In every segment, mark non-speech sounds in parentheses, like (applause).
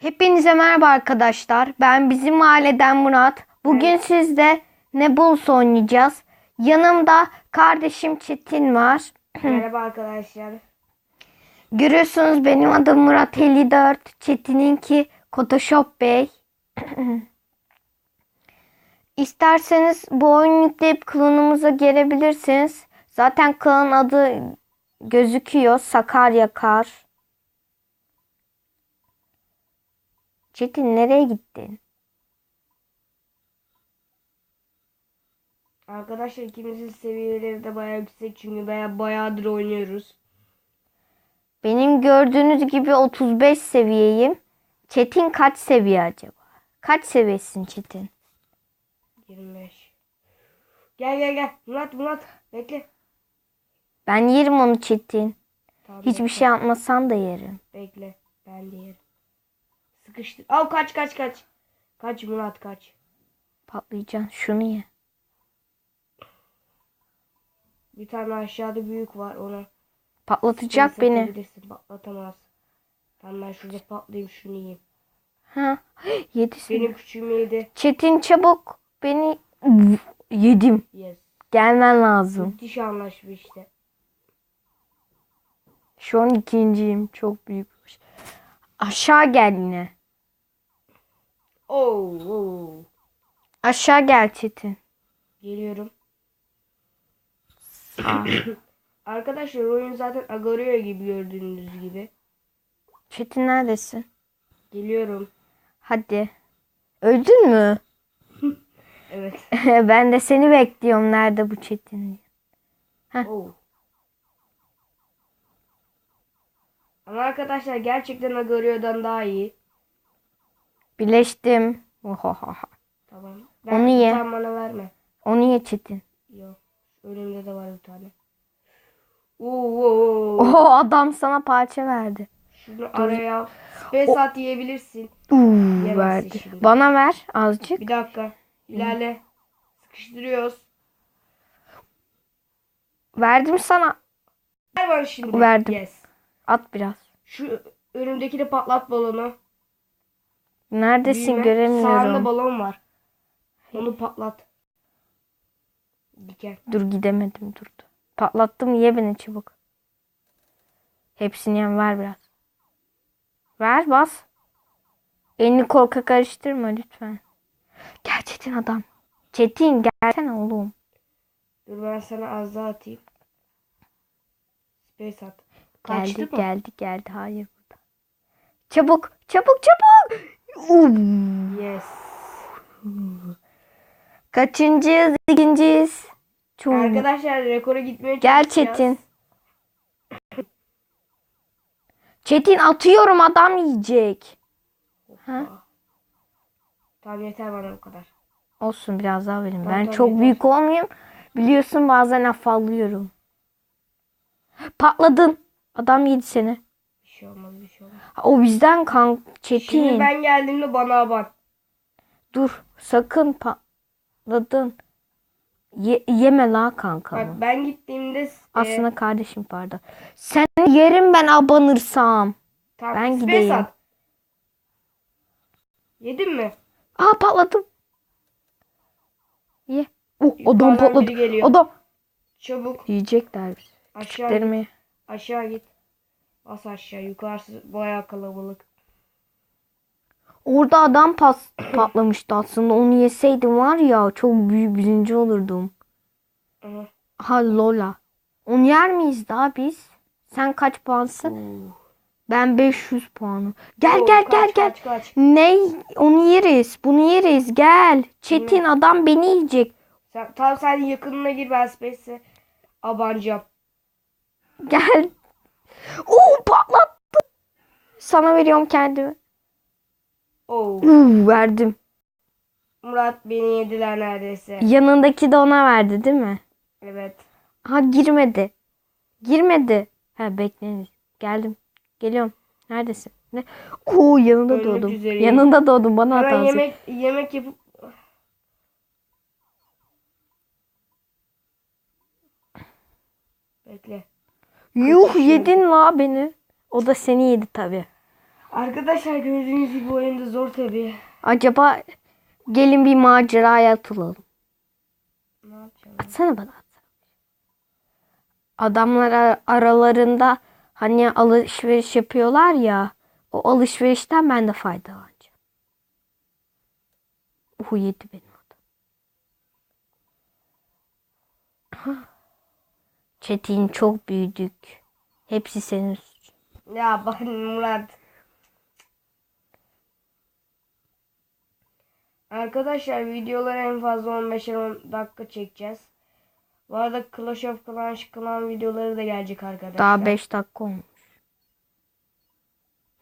Hepinize merhaba arkadaşlar. Ben bizim mahalleden Murat. Bugün sizde ne Bulls oynayacağız. Yanımda kardeşim Çetin var. (clears throat) Merhaba arkadaşlar. Görüyorsunuz benim adım Murat 54. Çetin'inki Photoshop Bey. (clears throat) İsterseniz bu oyunu yükleyip klanımıza gelebilirsiniz. Zaten klanın adı gözüküyor. Sakarya Kar. Çetin nereye gittin? Arkadaşlar ikimizin seviyeleri de bayağı yüksek çünkü bayağı bayağıdır oynuyoruz. Benim gördüğünüz gibi 35 seviyeyim. Çetin kaç seviye acaba? Kaç seviyesin Çetin? 25. Gel gel gel. Murat Murat bekle. Ben yerim onu Çetin. Tamam, Hiçbir bekle, şey yapmasan da yerim. Bekle. Ben de yerim. Sıkıştı. Al kaç kaç kaç. Kaç Murat kaç. Patlayacaksın. Şunu ye. Bir tane aşağıda büyük var ona. Patlatacak beni. Patlatamaz. Tamam ben şurada patlayayım şunu yiyeyim. Ha. (gasps) Yedi seni. Benim küçüğüm yedi. Çetin çabuk beni yedim. Yes. Gelmen lazım. Müthiş anlaşma işte. Şu an ikinciyim. Çok büyükmüş. Aşağı gel yine. Oo, oo. Aşağı gel Çetin. Geliyorum. (clears throat) Arkadaşlar oyun zaten Agorio gibi gördüğünüz gibi. Çetin neredesin? Geliyorum. Hadi. Öldün mü? (laughs) Evet. (laughs) ben de seni bekliyorum. Nerede bu Çetin? Heh. Oo. Ama arkadaşlar gerçekten Agorio'dan daha iyi. Birleştim. Ohohoho. Tamam. Onu ye. Sen bana verme. Onu ye Çetin. Yok. Önümde de var bir tane. Oo. Oho adam sana parça verdi. Şunu araya Space at yiyebilirsin. Uuu verdi. şimdi. Bana ver azıcık. Bir dakika. İlerle. Sıkıştırıyoruz. Verdim sana. Ver bana şimdi. Verdim. Yes. At biraz. Şu önümdekini patlat balonu. Neredesin Büyüme. Sağında göremiyorum. balon var. Onu patlat. Diken. Dur gidemedim durdu. Patlattım ye beni çabuk. Hepsini yem ver biraz. Ver bas. Elini korka karıştırma lütfen. Gel Çetin adam. Çetin gelsene oğlum. Dur ben sana az daha atayım. Space at. Kaçtı Geldi mı? geldi geldi. Hayır burada. Çabuk çabuk çabuk. Yes. Kaçıncıyız? İkinciyiz. Çok. Arkadaşlar rekora gitmeye Gel. Çetin. Çetin atıyorum adam yiyecek. Ha? Tamam yeter bana bu kadar. Olsun biraz daha verin. Tamam, Ben tamam, çok yeter. büyük olmayayım. Biliyorsun bazen afallıyorum. Patladın. Adam yedi seni. Şey olmaz bir şey olmaz. O bizden kan Çetin. Şimdi ben geldiğimde bana bak. Dur sakın patladın. Ye- yeme la kanka. Bak ben gittiğimde e, Aslında kardeşim pardon. Sen yerim ben abanırsam. tamam, ben gideyim. at. Yedin mi? Aa patladım. Ye. Oh, adam patladı. Adam. Çabuk Yiyecekler bizi. aşağı git. Derimi. Aşağı git. Bas aşağı. Yukarısı bayağı kalabalık. Orada adam pas patlamıştı aslında. Onu yeseydim var ya çok büyük birinci olurdum. Aha. Ha Lola. Onu yer miyiz daha biz? Sen kaç puansın? Oo. Ben 500 puanım. Gel Oo, gel kaç, gel gel. Kaç kaç. Ne? Onu yeriz. Bunu yeriz. Gel. Çetin adam beni yiyecek. Sen, tamam sen yakınına gir ben space'e abanacağım. Gel. Oo patlattı. Sana veriyorum kendimi. Oo. Uuu verdim. Murat beni yediler neredeyse. Yanındaki de ona verdi değil mi? Evet. Ha girmedi. Girmedi. Ha bekleniz. Geldim. Geliyorum. Neredesin? Ne? Oo yanında Ölmek doğdum. üzereyim. Yanında doğdum. Bana Hemen hatansın. yemek yemek yapıp Bekle. Yuh yedin la beni. O da seni yedi tabi. Arkadaşlar gördüğünüz gibi oyunda zor tabii. Acaba gelin bir maceraya atılalım. Ne yapacağım? Atsana bana at. Adamlar ar- aralarında hani alışveriş yapıyorlar ya. O alışverişten ben de faydalanacağım. Uhu yedi benim adam. Hah. Çetin çok büyüdük. Hepsi senin suçun. Ya bakın Murat. Arkadaşlar videoları en fazla 15-10 dakika çekeceğiz. Bu arada Clash of Clans Clan videoları da gelecek arkadaşlar. Daha 5 dakika olmuş.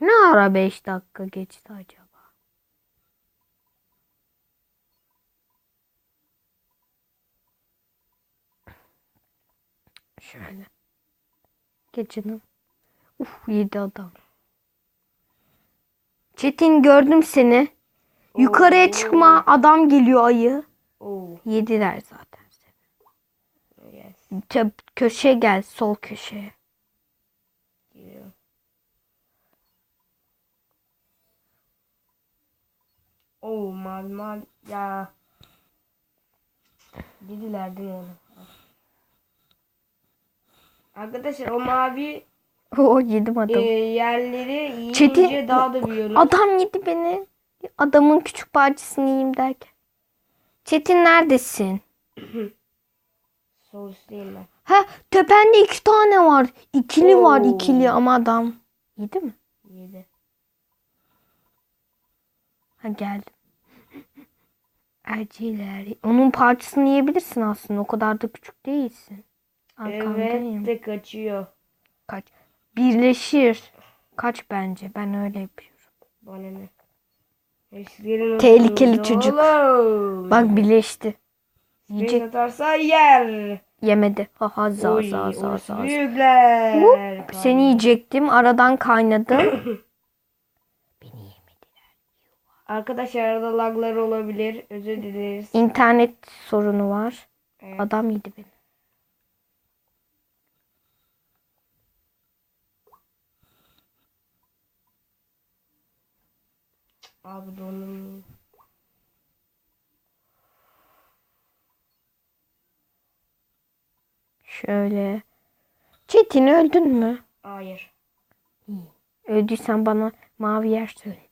Ne ara 5 dakika geçti acaba? Şöyle. Geçelim. Uf yedi adam. Çetin gördüm seni. Yukarıya Oo. çıkma adam geliyor ayı. Oo, Yediler zaten seni. yes. Tö- köşeye gel sol köşeye. Geliyor. Oo mavi mavi ya. Gidiler değil mi? Arkadaşlar o mavi (laughs) O yedim e, adamı. yerleri yiyince Çetin- daha da büyüyorlar. Adam yedi beni. Adamın küçük parçasını yiyeyim derken. Çetin neredesin? (clears throat) Üstteyim ben. Ha tepende iki tane var. İkili var Oo. ikili ama adam. Yedi mi? Yedi. Ha geldim. Erciler. Onun parçasını yiyebilirsin aslında. O kadar da küçük değilsin. Arkandayım. Evet de kaçıyor. Kaç. Birleşir. Kaç bence. Ben öyle yapıyorum. Bana ne? Eşlerin Tehlikeli çocuk. Oğlum. Bak birleşti. Yiyecek. atarsa yer. Yemedi. Ha ha za Oy, za za za. Büyükler. Hop, Seni yiyecektim. Aradan kaynadım. (coughs) Beni yemediler. Arkadaşlar arada laglar olabilir. Özür dileriz. İnternet sorunu var. Evet. Adam yedi beni. Abi donum. Şöyle. Çetin öldün mü? Hayır. Öldüysen bana mavi yer söyle.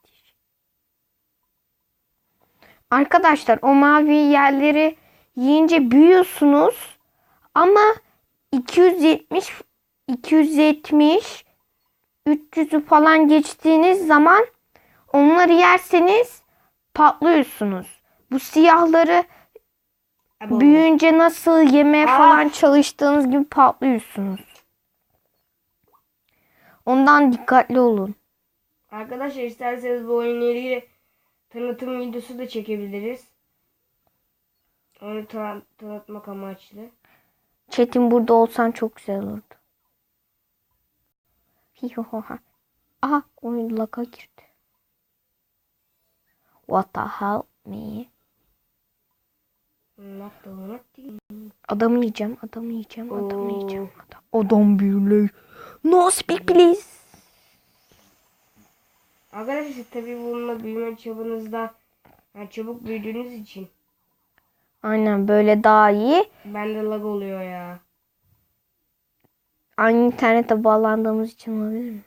Arkadaşlar o mavi yerleri yiyince büyüyorsunuz. Ama 270 270 300'ü falan geçtiğiniz zaman onları yerseniz patlıyorsunuz. Bu siyahları Abo. büyüyünce nasıl yemeye Ah. falan çalıştığınız gibi patlıyorsunuz. Ondan dikkatli olun. Arkadaşlar isterseniz bu oyunları tanıtım videosu da çekebiliriz. Onu tan- tanıtmak amaçlı. Çetin burada olsan çok güzel olurdu. Hihoha. Aha oyun laka girdi. What the hell me? Adamı yiyeceğim, adamı yiyeceğim, adamı Oo. yiyeceğim. Adam, adam birliği. No speak please. Arkadaşlar tabii bununla büyüme çabınızda yani çabuk büyüdüğünüz için Aynen böyle daha iyi. bende lag oluyor ya. Aynı internete bağlandığımız için olabilir mi?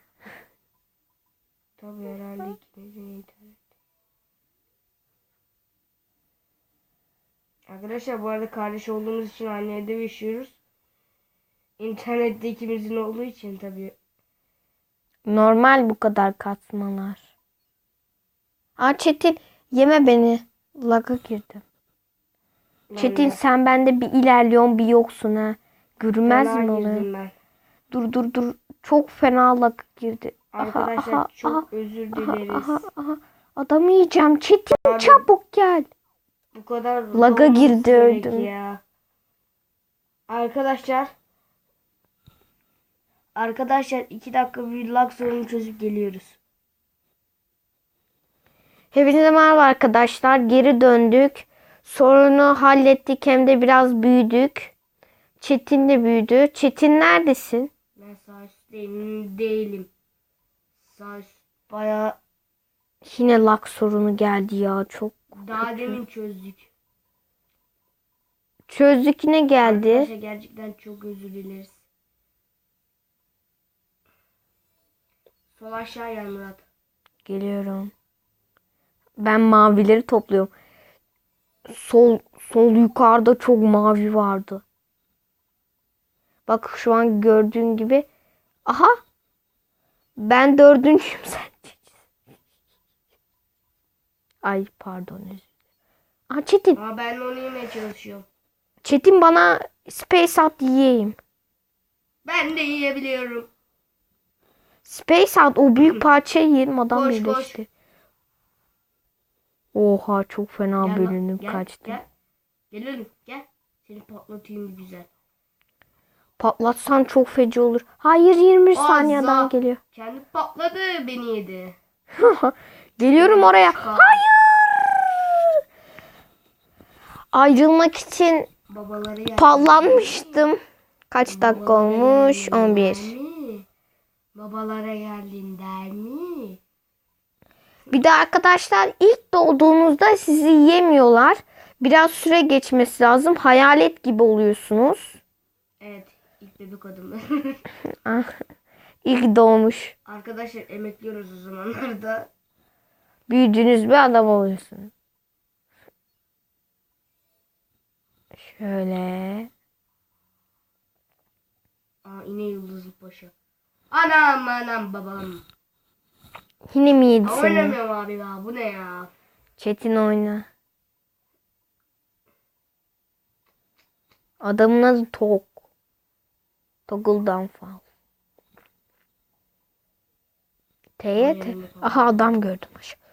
Tabii herhalde ikinizin internet. Arkadaşlar bu arada kardeş olduğumuz için aynı evde yaşıyoruz. İnternette ikimizin olduğu için tabii. Normal bu kadar katmalar. Aa Çetin yeme beni. Laga girdim. Ben Çetin de sen bende bir ilerliyorsun bir yoksun ha. Görünmez fena mi oluyor? ben. Dur dur dur. Çok fena lag girdi. Aha, Arkadaşlar aha, çok aha, özür aha, dileriz. aha, aha. Adamı yiyeceğim. Çetin Abi- çabuk gel. Bu kadar Laga girdi, öldüm. Ya. Arkadaşlar Arkadaşlar iki dakika bir lag sorunu çözüp geliyoruz. Hepinize merhaba arkadaşlar. Geri döndük. Sorunu hallettik hem de biraz büyüdük. Çetin de büyüdü. Çetin neredesin? Ben sağ üstteyim değilim. Sağ üst Bayağı Yine lag sorunu geldi ya. Çok daha demin çözdük. çözdük yine geldi. Arkadaşlar gerçekten çok özür dileriz. Sol aşağı gel Murat. Geliyorum. Ben mavileri topluyorum. Sol sol yukarıda çok mavi vardı. Bak şu an gördüğün gibi. Aha. Ben dördüncüyüm (laughs) sen. Ay pardon. özür. Aa, Çetin. Ama ben onu yemeye çalışıyorum. Çetin bana space at yiyeyim. Ben de yiyebiliyorum. Space at o büyük parçayı yiyelim adam Koş, koş. birleşti. Oha çok fena Gel lan, bölünüm gel, kaçtı. Gel. Gelelim gel. Seni patlatayım güzel. Patlatsan çok feci olur. Hayır 21 Az saniyeden geliyor. Kendi patladı beni yedi. (laughs) Geliyorum oraya. Hayır. Ayrılmak için Babaları pallanmıştım. Kaç dakika Babalara olmuş? geldiğinden 11. mi? Babalara geldiğinden mi? Bir de arkadaşlar ilk doğduğunuzda sizi yemiyorlar. Biraz süre geçmesi lazım. Hayalet gibi oluyorsunuz. Evet. ilk bebek adımı. (laughs) Ah, İlk doğmuş. Arkadaşlar emekliyoruz o zamanlarda. Büyüdüğünüz bir adam oluyorsunuz. Şöyle. Aa yine Yıldızlı Paşa. Anam anam babam. Yine mi yedi Aa, seni? Oynamıyorum abi ya bu ne ya? Çetin oyna. Adamın adı Tok. Toggle Downfall. TYT. Aha adam gördüm. Uy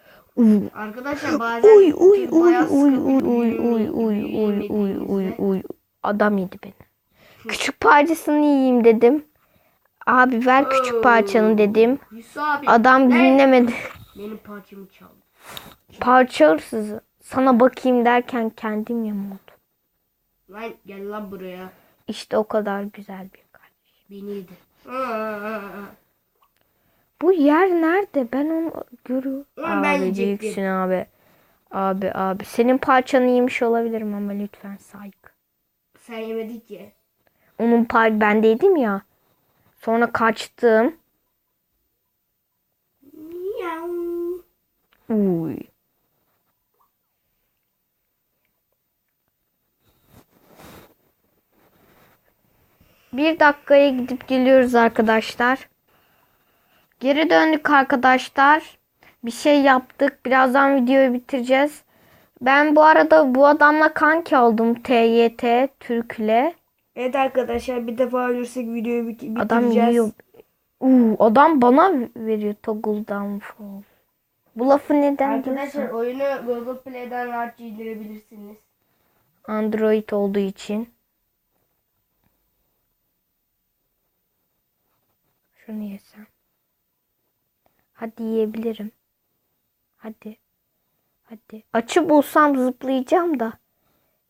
Arkadaşlar bazen uy uy uy uy uy uy uy uy uy uy yediğimizde. uy. Adam yedi beni. Küçük parçasını yiyeyim dedim. Abi ver küçük parçanı dedim. Abi. Adam dinlemedi. Benim parçamı çaldı. Parça hırsızı. Sana bakayım derken kendim yamuldu. Lan gel lan buraya. İşte o kadar güzel bir kardeş. Beni yedi. Aa, Bu yer nerede? Ben onu görüyorum. Ben abi büyüksün abi. Abi abi. Senin parçanı yemiş olabilirim ama lütfen saygı. Sen yemedin ki. Onun pay bendeydim ya. Sonra kaçtım. Uy. Bir dakikaya gidip geliyoruz arkadaşlar. Geri döndük arkadaşlar. Bir şey yaptık. Birazdan videoyu bitireceğiz. Ben bu arada bu adamla kanki oldum. TYT Türk'le. Evet arkadaşlar bir defa ölürsek videoyu bit- bitireceğiz. Adam yiyor. Uuu adam bana veriyor toggle downfall. Bu lafı neden Arkadaşlar diyorsun? oyunu Google Play'den rahatça indirebilirsiniz. Android olduğu için. Şunu yesem. Hadi yiyebilirim. Hadi. Hadi. Açı bulsam zıplayacağım da.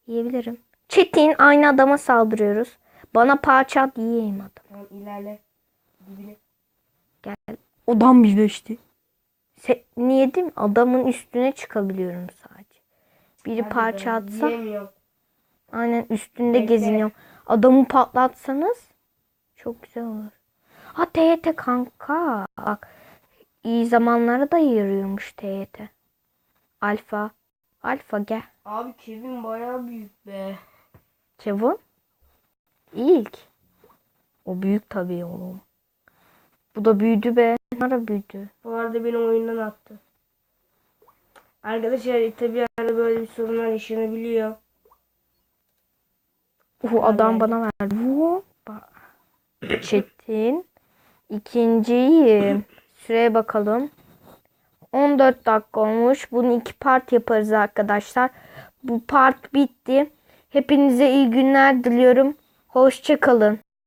Yiyebilirim. Çetin aynı adama saldırıyoruz. Bana parça at yiyeyim adam. Tamam ilerle. Dibine. Odam birleşti. Setini yedim. Adamın üstüne çıkabiliyorum sadece. Biri Hadi parça atsa. Yiyemiyorum. Aynen üstünde Bekle. geziniyorum. Adamı patlatsanız çok güzel olur. Ha TYT kanka. Bak iyi zamanlara da yarıyormuş TYT. Alfa. Alfa gel. Abi Kevin bayağı büyük be. Kevin. İlk. O büyük tabii oğlum. Bu da büyüdü be. Nara büyüdü. Bu arada benim oyundan attı. Arkadaşlar tabii arada böyle bir sorunlar yaşanabiliyor. Uh, adam geldi. bana verdi. Çetin. İkinciyim. (laughs) Süreye bakalım. 14 dakika olmuş. Bunu iki part yaparız arkadaşlar. Bu part bitti. Hepinize iyi günler diliyorum. Hoşça kalın.